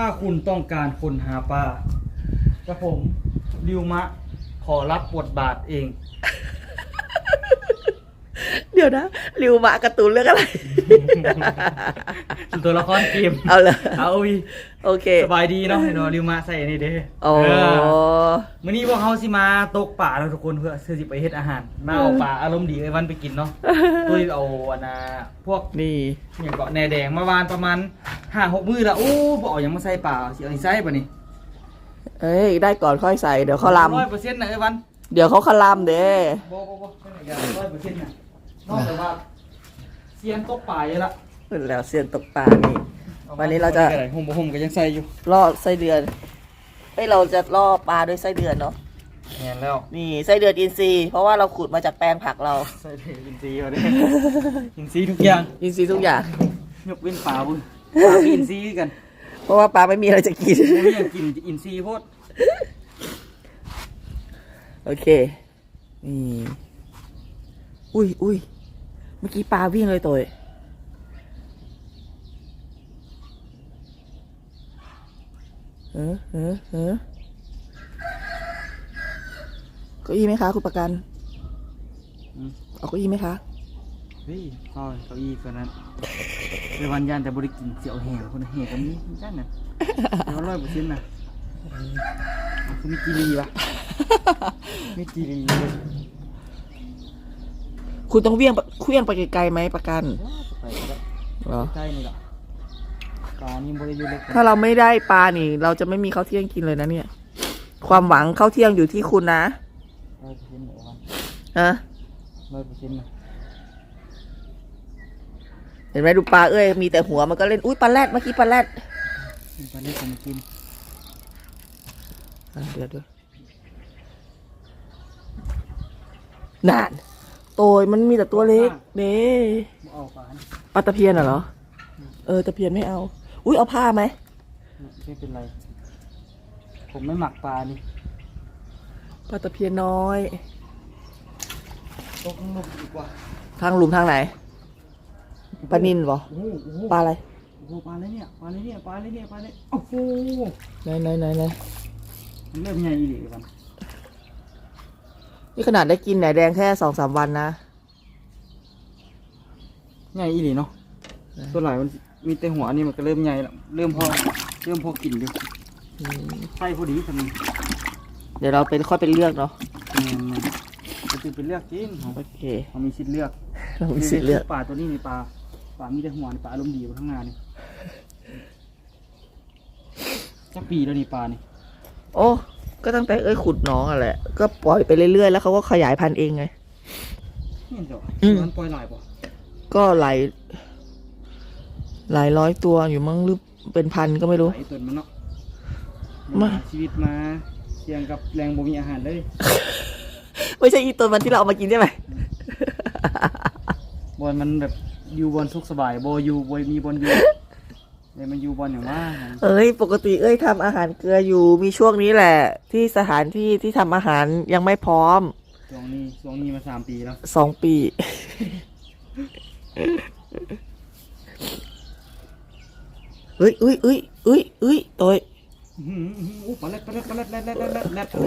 ถ้าคุณต้องการคนหาปลาจะผมริวมะ ขอรับบทบาทเอง เดี๋ยวนะริวมาการ์ตูนเรื่องอะไร ตัวละครเกมเอาเลยเอาอีโอเค สบายดีเนาะเห็นว่าริวมะใส่อันนี่เด้โอ้เออมื้อนี้พวกเขาสิมาตกป่าแล้วทุกคนเพื่อซื้อสิไปเฮ็ดอาหารมาเอาปลาอารมณ์ดีไอ้วันไปกินเนาะตุ้ยเอาอันน่ะพวกนี่อย่างเกาะแหนแดงมาวานประมาณห้าหกมื้อละโอ้บ่เอาหยังมาใส่ปลาสิเอาอีใส่ป่ะนี่เอ้ยได้ก่อนค่อยใส่เดี๋ยวเขาลร้อยเปอร์เซ็นต์นะไอ้วันำเดี๋ยวเขาเขาลำเด้บ่บ่บ่ไม่ได้ร้อยเปอร์เซ็นต์น่ะ นอกจากว่าเซียนตกป่าอยู่ละแล้วเซียนตกปลานี่ วันนี้เราจะห่มบ่ห่มก็ยังใส่อยู่ล่อไส้เดือนเอ้ยเราจะล่อปลาด้วยไส้เดือนเนาะแม่นแล้วนี่ไส้เดือนอินทรีย์เพราะว่าเราขุดมาจากแปลงผักเรา ใส่เทอินซีเอาดิอินซีทุกอย่างอินทรีย์ทุกอย่าง ยกเว้นปลาบุญปลาก็อินซีกันเพราะว่าปลาไม่มีอะไรจะกินบ่มีหยังกินอินซีโพดโอเค นี่ อุ้ยอุ้ยเมื่อกี้ปลาวิ่งเลยตัวเองเออเออเออเก้าอี้ไหมคะคุณประกันอืม เอาเก้าอี้ไหมคะ เฮ้ยเข้าเก้าอี้ตัวนั้นในวันยานแต่บ่ได้กินเสียวแห้งคนแห้งก็มีจังน่ะเอาร้อยเปอร์เซ็นต์น่ะเอาคือมีกีรีวะมีกีรีเลย คุณต้องเวี่ยงเคลื่องไปไกลๆไหมประกันไปแล้วเหรอใกล้นี่แหละปลานี่บริยูเล็กถ้าเราไม่ได้ปลานี่ เราจะไม่มีข้าวเที่ยงกินเลยนะเนี่ย ความหวังข้าวเที่ยงอยู่ที่คุณนะร้อยเปอร์เซ็นต์เหรอวะฮะร้อยเปอร์เซ็นต์นะเห็นไหมดูปลาเอ้ยมีแต่หัวมันก็เล่นอุ้ยปลาแรดเมื่อกี้ปลาแรดมีปลาเล็กผมกินอะเดี๋ยวดูนาน โตยมันมีแต่ตัวเล็กเด้บ่เอาปลานี่ปลาตะเพียนน่ะเหรอ เออตะเพียนไม่เอา อุ้ยเอาผ้าไหมไม่เป็นไร ผมไม่หมักปลานี่ปลาตะเพียนน้อยตกลงดีกว่า ทางหลุมทางไหนปลานินบ่โอ้โหโอ้โหปลาอะไรโอ้โหปลาอะไรเนี่ยปลาอะไรเนี่ยปลาอะไรเนี่ยปลาอะไรโอ้โหไหนไหนไหนไหนมันเริ่มใหญ่อีหลีกั นนี่ขนาดได้กินไหนแดงแค่สองสามวันนะใหญ่อีหลีเนาะส่วนหลายมันมีแต่หัวนี่มันก็เริ่มใหญ่แล้วเริ่มพอเริ่มพอกินอยู่อืมไส้พอดีทำไมเดี๋ยวเราเป็นค่อยเป็นเลือกเนาะมันจะตื่นเป็นเลือกจริงเขาโอเคเขามีสิทธิ์เลือกเรามีสิทธิ์เลือกปลาตัวนี้มีปลาปลามีแต่หัวนี่ปลาอารมณ์ดีบนข้างหน้านี่จักปีแล้วนี่ปลานี่โอ้ ก็ตั้งแต่เอ้ยขุดหน้องอะแหละ ก็ปล่อยไปเรื่อยๆ แล้วเขาก็ขยายพันธุ์เองไง นี่เดี๋ยวอืม มันปล่อยหลายป่ะก็หลายหลายร้อยตัวอยู่มั้งหรือเป็นพันก็ไม่รู้ ไอ้ตัวมันเนาะมาชีวิตมาเสี่ยงกับแรงบ่มีอาหารเลยไม่ใช่อีตัวมันที่เราเอามากินใช่ไหม บอลมันแบบอยู่บอลสุขสบายบออยู่บอมีบอลอยู่ เลยมันอยู่บอลอย่างว่าเอ้ยปกติเอ้ยทำอาหารเกลืออยู่มีช่วงนี้แหละ ที่สถานที่ที่ทำอาหารยังไม่พร้อมช่วงนี้ช่วงนี้มาสามปีแล้วสองปีเฮ้ยเอ้ยเอ้ยเอ้ยเอ้ยตัวอื้อหืออื้อหือโอ้ปลาเล็ดปลาเล็ดปลาเล็ดแลดแลดแลดแลดแลดโอ้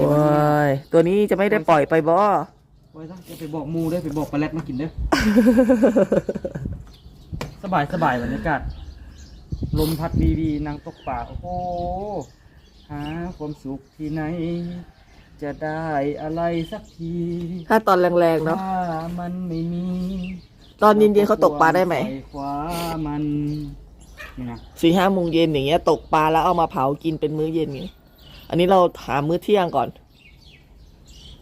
ยตัวนี้จะไม่ได้ปล่อยไปบ่ปล่อยซะจะไปบอกหมูได้อไปบอกปลาเล็ดมากินเด้อ สบายสบายบรรยากาศ ลมพัดวีวีนางตกป่า โอ้โหหาความสุขที่ไหน จะได้อะไรสักที ถ้าตอนแรงๆเนาะ ถ้ามันไม่มีตอนเย็นๆเขาตกปลาได้ไหมปคว้ามันนี่นะสี่ห้าโมงเย็นอย่างเงี้ยตกปลาแล้วเอามาเผากินเป็นมื้อเย็นไงอันนี้เราหามื้อเที่ยงก่อน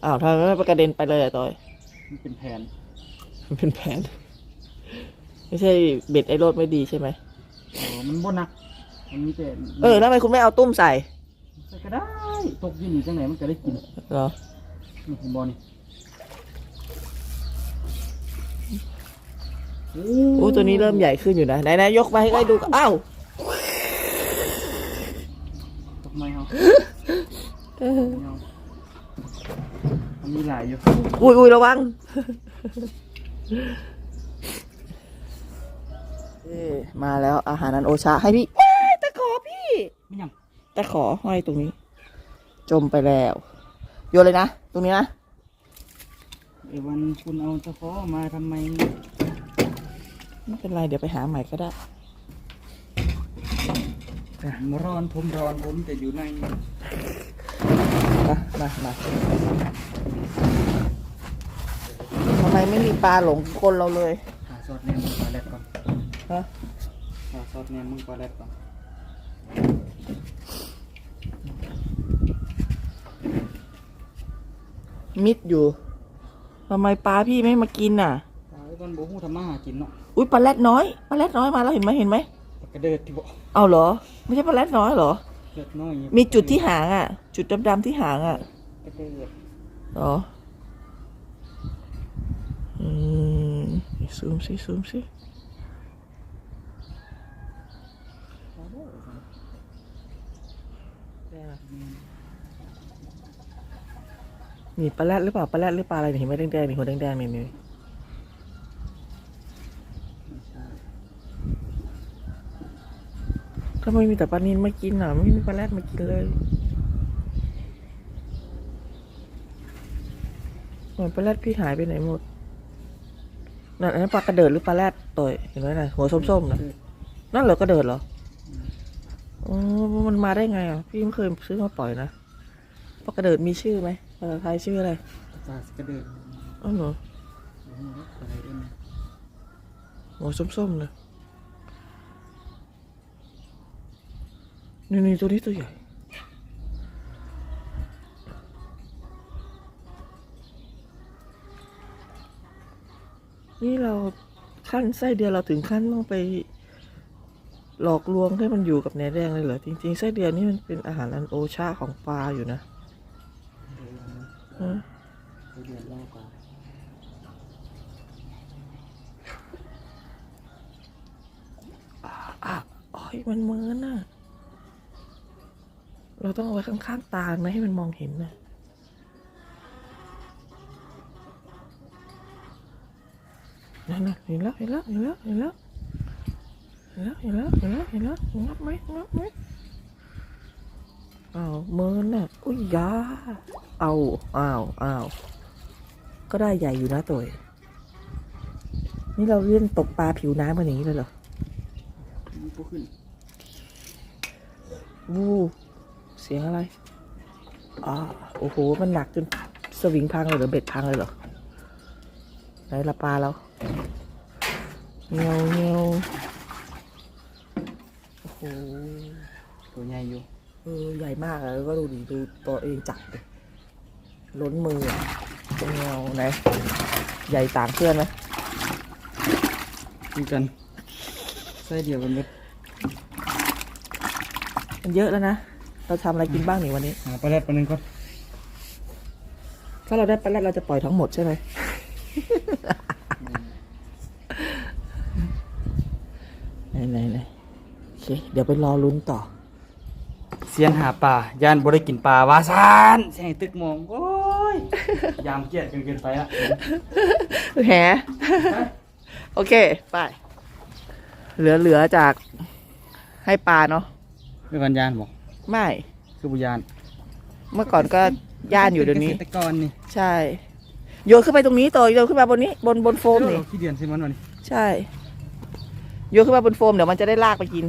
อ้าวทำไมไม่ไปกระเด็นไปเลยอะตอยมันเป็นแผน มันเป็นแผน ไม่ใช่เบ็ดไอโรดไม่ดีใช่ไหม โอ้มันบนนัก มันมีแต่เออแล้วทำไมคุณไม่เอาตุ้มใส่ใส่ก็ได้ ตกอยี่นี่จังไหนมันจะได้กินเหรอนี่ผมบอลนี่โอ้โอ้ตัวนี้เริ่มใหญ่ขึ้นอยู่นะไหนๆยกมาให้ใกล้ดูอ้าวตกไม่เอาไม่เอามันมีหลายอยู่อุ้ยอุ้ยระวังเอ้ มาแล้วอาหารนันโอชาให้พี่เอ้ยตะขอพี่ไม่ยังแต่ขอห้อยตรงนี้ จมไปแล้วโยนเลยนะ ตรงนี้นะไอ้วันคุณเอาตะขอมาทำไม ไม่เป็นไรเดี๋ยวไปหาใหม่ก็ได้มร้อนผมร้อนผมแต่อยู่ในมามามาทำไมไม่มีปลาหลงคนเราเลยหาซอสแหนมมึงปลาแรดก่อน ฮะหาซอสแหนมมึงปลาแรดก่อนมิดอยู่ทำไมปลาพี่ไม่มากินน่ะปลาไอ้วันโบหูทำมาหากินเนาะอุ้ยปลาแรดน้อยปลาแรดน้อยมาแล้วเห็นไหมเห็นไหมปลากระเดิดที่บอกเอาเหรอ ไม่ใช่ปลาแรดน้อยเหรอ เกิดน้อยอย่างงี้มีจุดที่หางอะ จุดดำๆที่หางอะกระเดิดเหรออืมซูมสิซูมสิ นี่ปลาแรดหรือเปล่าปลาแรดหรือปลาอะไรเห็นไหมแดงๆนี่หัวแดงๆนี่นี่ไม่ใช่ทำไมมีแต่ปลานินมากินอะ ไม่มีปลาแรดมากินเลยเหมือนปลาแรดพี่หายไปไหนหมดนั่นอันนั้นปลากระเดิดหรือปลาแรดต่อยเห็นไหมน่ะหัวส้มๆนะนั่นเหรอกระเดิดเหรอ อ๋อมันมาได้ไงอะ พี่ไม่เคยซื้อมาปล่อยนะปลากระเดิดมีชื่อไหมภาษาไทยชื่ออะไรปลากระเดิดอ๋อเหรอโอ้โหอะไรเอ็นหัวส้มๆนะนี่นี่ตัวนี้ตัวใหญ่นี่เราขั้นไส้เดือนเราถึงขั้นต้องไป หลอกลวงให้มันอยู่กับแหนแดงเลยเหรอ จริงๆไส้เดือนนี่มันเป็นอาหารอันโอชาของปลาอยู่นะฮะเดือดแล้วกว่าอะอ้อยมันเมินน่ะ เราต้องเอาไว้ข้างๆตาไม่ให้มันมองเห็นนะนั่นน่ะเห็นแล้วเห็นแล้วเห็นแล้วเห็นแล้วเห็นแล้วเห็นแล้วเห็นแล้วเห็นแล้วงับไหมงับไหมอ้าวเมินน่ะอุ้ยยาเอาอ้าวอ้าวก็ได้ใหญ่อยู่นะตัวนี่เราเล่นตกปลาผิวน้ำมันอย่างนี้เลยเหรอขึ้นวูเสียงอะไรอ่าโอ้โห มันหนักจนสวิงพังเลยหรือเบ็ดพังเลยเหรอไหนละปลาเราเงียวเงียว โอ้โหตัวใหญ่อยู่เออใหญ่มากอะแล้วก็ดูดิดูตัวเองจับดิล้นมืออะเงียวไหนใหญ่ต่างเพื่อนไหมเหมือนกันไส้เดียวกันเม็ดมันเยอะแล้วนะ เราทำอะไรกินบ้างนี่วันนี้ หาปลาแรดปลาหนึ่งก่อนถ้าเราได้ปลาแรดเราจะปล่อยทั้งหมดใช่ไหม ไหนไหนไหนโอ เคเดี๋ยวไปรอลุ้นต่อ เสียนหาปลาย่านบ่ได้กินปลาวาซานเสียงตึกมองโอ้ยยามเกลียดกันเกินไปละแหโอเค ไป เหลือเหลือจากให้ปลาเนาะเรื่องกันยานบอกไม่คือบุญยานเมื่อก่อนก็ย่านอยู่เดี๋ยวนี้เกษตรกรนี่ใช่ โยนขึ้นไปตรงนี้ต่อโยนขึ้นมาบนนี้ บนบนโฟมนี่ ขี้เดียนใช่ไหมวันนี้ใช่ โยนขึ้นมาบนโฟมเดี๋ยวมันจะได้ลากไปกิน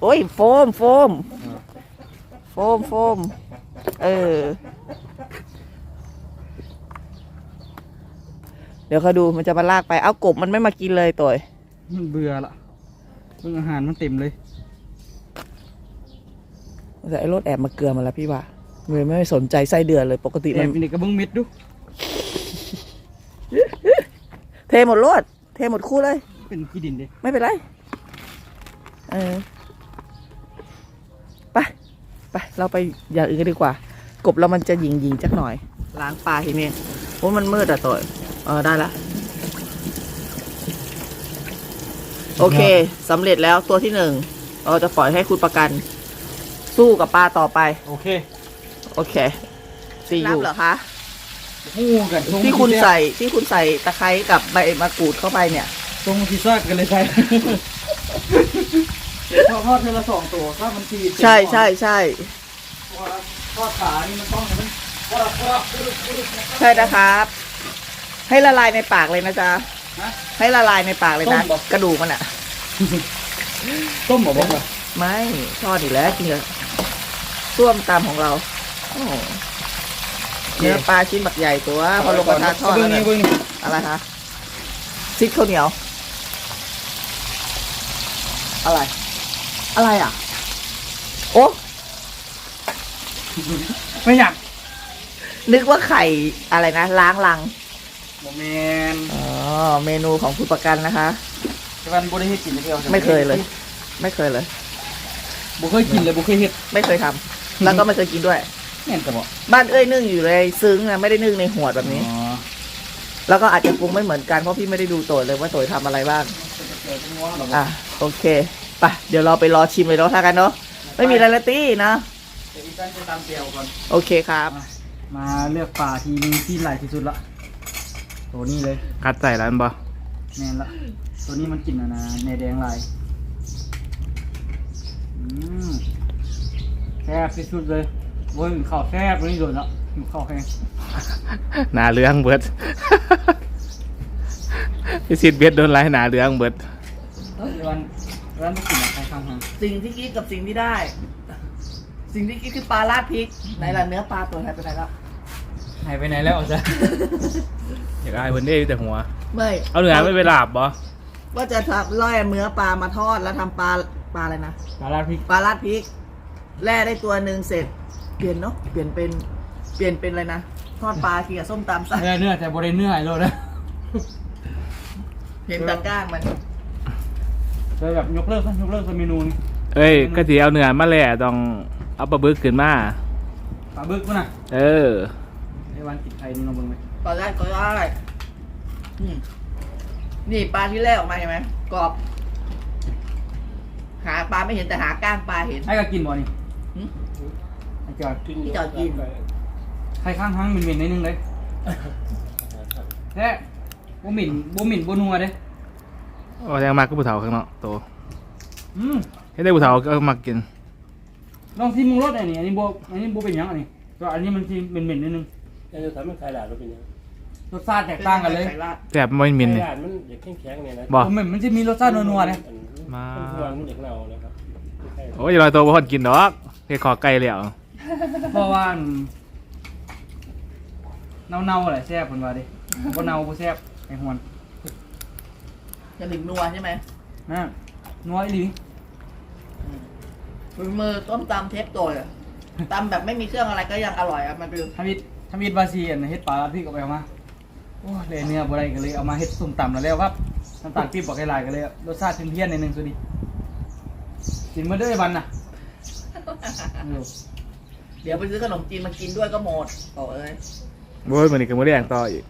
โอ้ยโฟมโฟม โฟมโฟม เออ เดี๋ยวเขาดูมันจะมาลากไป เอากบมันไม่มากินเลยตัวมันเบื่อละเรื่องอาหารมันเต็มเลยแต่ไอ้รถแอบมาเกลือมาแล้วพี่ว่าเลยไม่สนใจไส้เดือนเลย ปกติแต่มันมีเด็กกระเบื้องเม็ดดูเทหมดรถเทหมดคู่เลย เป็นขี้ดินเด้ไม่เป็นไร เออ ไปไปเราไปอย่างอื่นกันดีกว่า กบเรามันจะหยิงยิงๆจักหน่อย ล้างปลาทีนี้โอ้มันมืดอะตัวเออได้ละโอเคสำเร็จแล้วตัวที่หนึ่งเราจะปล่อยให้คุณประกัน สู้กับปลาต่อไป โอเค โอเคซียูเหรอคะหู้กันที่คุณใส่ที่คุณใส่ตะไคร้กับใบมะกรูดเข้าไปเนี่ย ตรงพิซซ่ากันเลยใช่ ทอดทอดเทอละสองตัวถ้ามันทีใช่ใช่ใช่ทอดขานี่มันต้องให้มันทอดทอดใช่นะครับ ให้ละลายในปากเลยนะจ๊ะฮะให้ละลายในปากเลยนะต้มเหรอกระดูกมันอะต้มหมอบอกว่าไม่ทอดอีกแล้วกินกับส้วมตามของเราโอ้โหเนื้อปลาชิ้นบักใหญ่ตัวพอลงกระทะทอดเบื้แล้องวนี้เนี่ยเบื้องนี้อะไรคะซิดข้าวเหนียวอะไร อะไรอะ โอ้ไม่อยากนึกว่าไข่อะไรนะ ล้างลังโมเมนอ๋อเมนูของผู้ประกันนะคะแต่วันบุได้เฮ็ดกินเลยเดียวไม่เคยเลย ไม่เคยเลย บุเคยกินเลยบุเคยเฮ็ดไม่เคยทำแล้วก็ไม่เคยกินด้วย แม่นแต่บอกบ้านเอ้ยนึ่งอยู่เลยซึ้งนะไม่ได้นึ่งในหัวดแบบนี้ อ๋อแล้วก็อาจจะปรุงไม่เหมือนกันเพราะพี่ไม่ได้ดูโตยเลยว่าโตยทำอะไรบ้างเออเป็นง้อหรออะโอเค ไปเดี๋ยวเราไปรอชิมเลยเนาะท่ากันเนาะไม่มีอะไรละตี้นะเดี๋ยวอีกท่านจะตามเตียวก่อน โอเคครับ มาเลือกปลาที่มีที่ไหลที่สุดละตัวนี้เลยกัดใส่แล้วบ่แน่นละตัวนี้มันกินอะนะในแดงลายอืมแซ่บที่สุดเลยโว้ยข้าวแซ่บตัวนี้โดนละหิวข้าวแห้งหนาเรืองเบิดพี่สิทธิ์เบ็ดโดนไล่หนาเรืองเบิดเอ้ยวัน วันไม่กินอะใครข้างทางสิ่งที่คิดกับสิ่งที่ได้ สิ่งที่คิดคือปลาราดพริกไหนล่ะเนื้อปลาตัวไหนไปไหนแล้วหายไปไหนแล้วจ๊ะอยากได้เพิ่นได้แต่หัว ไม่ เอาเนื้อไม่ไปลาบบ่ว่าจะทำล่อยเนื้อปลามาทอดแล้วทำปลาปลาอะไรนะปลาลาดพริกปลาราดพริกแล่ได้ตัวหนึ่งเสร็จ เปลี่ยนเนาะเปลี่ยนเป็นเปลี่ยนเป็นอะไรนะทอดปลากินกับส้มตำใส่เนื้อเนื้อแต่บริเนื้อไอ้โลดนะเห็นตะก้างมัน เลยแบบยกเลิกซะยกเลิกซะเมนูนี้เอ้ยก็สิเอาเนื้อมาแล่ต้องเอาปลาบึกขึ้นมาปลาบึกป่ะน่ะเออไอ้วันกินไทยนี่ลองเบิ่งไหมปลาได้ก็ได้อืมนี่ปลาที่แล่ออกมาเห็นไหมกรอบ หาปลาไม่เห็นแต่หาก้างปลาเห็น ให้ก็กินบ่นี่หึ ไอ้จอยพี่จอดกิน ใครข้างทั้งหมิ่นๆนิดนึงเลยแท้บ่หมิ่นบ่หมิ่นบ่นัวเด้ โอ้ยังมากก็ผู้เฒ่าข้างนอกโตอืมเฮ็ดได้ผู้เฒ่าก็มากินลองชิมมึงรสอันนี้อันนี้บ่อันนี้บ่เป็นหยังอันนี้ก็อันนี้มันสิเหม็นๆนิดนึงเออทำให้ขายหลานเราเป็นยังรสชาติแตกต่างกันเลยไข่ราดแต่บ่มินขานี่ยหลานมันอยากแข็งๆเนี่ยนะบ่ผมเหม็นมันจะมีรสชาตินัวๆเด้มามันควรมันเด็กเน่านะครับไม่ใช่โอ้ยอย่าลอยตัวบ่คนกินดอกเฮ็ดขอไก่แล้วเพราะว่าเน่าๆแหละแซ่บเพิ่นว่าดิบ่เน่าบ่แซ่บไอ้หวน จะถึงนัวใช่ไหมนะนัวอีหลีมือมือต้มตำเทปโตยอะตำแบบไม่มีเครื่องอะไรก็ยังอร่อยอะมันเป็นทำอิดทำอิดบาซีอันเฮ็ดปลาลาดพริกเอาไปเอามาโอ้เลยเนื้อบ่ได้ก็เลยเอามาเฮ็ดส้มตำแล้วแล้วครับน้ำตาลปี๊บบอกให้หลายก็เลยรสชาติเพี้ยนๆนิดนึงสุดีกินมาเด้อบันน่ะเออเดี๋ยวไปซื้อขนมจีนมากินด้วยก็หมดโอ้เอ้ยโอ้ยมื้อนี้ก็มื้อแดงต่ออีก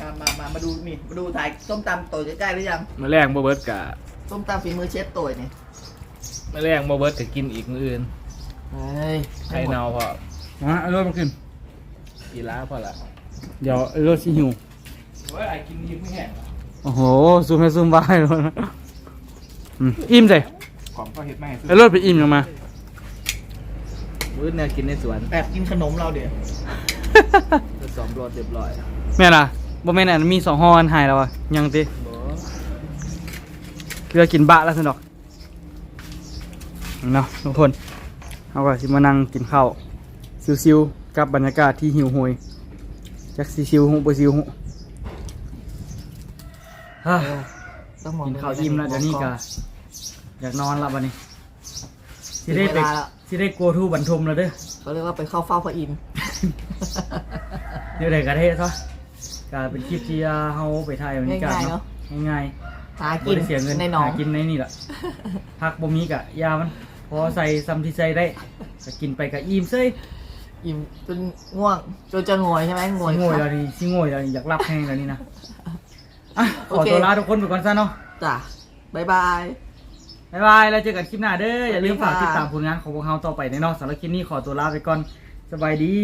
มามามามาดูนี่มาดูถ่ายส้มตำโตยใกล้ๆหรือยังมื้อแรงบ่เบิดกะส้มตำฝีมือเชฟโตยเนี่ยมื้อแรงบ่เบิดก็กินอีกมื้ออื่นเฮ้ยไข่เน่าพอมาเอารถมาขึ้นกีฬาพอละเดี๋ยวเอารถสิหิวโอ้ยไอ้กินนี่ไม่แห้งโอ้โหซูมให้ซูมบ้ายเลยนะอืมอิ่มใส่ของก็เฮ็ดมาให้ซื้อเอารถไปอิ่มยังมามื้อแนวกินในสวนแอบกินขนมเราเดี๋ยวผสมรสเรียบร้อยแม่ล่ะ บ่แม่นอันมีสองห่ออันหายแล้วอะยังติบ่เรือกินบะแล้วสนดอกเนาะทุกคนเอาก็สิมานั่งกินข้าวซิวๆกับบรรยากาศที่หิวโหยจักสิซิวหูบ่ซิวหูฮ่าต้องมองกินข้าวอิ่มแล้วเดี๋ยวนี้ก็อยากนอนละบัดนี้สิถึงได้เวไปลาแล้วสิได้กลัวทูบันทมแล้วเด้อเขาเรียกว่าไปเข้าเฝ้าพระอินทร์เดี๋ยวได้กระเทศซะ ก็เป็นคลิปที่เฮาไปถ่ายบรรยากาศง่ายๆเนเนาะอะง่ายหาๆกิบ่นได้เสียเงินในหนอง หากินในนี่แหละพักบ่มีกะยามัน พอใส่ซ้ำที่ใส่ได้ก็กินไปก็อิ่มเซ้ยอิ่มจนง่วงจนจะงอยใช่ไหมงสิอยโง่ยขาแล้วนี่สิโง่ยแล้วนี่อยากรับแห้งแล้วนี่นะอะขโออเคตัวลาทุกคนไปก่อนซะเนาะ จ้ะบ๊ายบายบ๊ายบาย แล้วเจอกันคลิปหน้าเด้อ อย่าลืมฝากสวัสดีติดค่ะตามผลงานของพวกเราต่อไปในเนอกสำหรับคลิปนี้ขอตัวลาไปก่อน สบายดี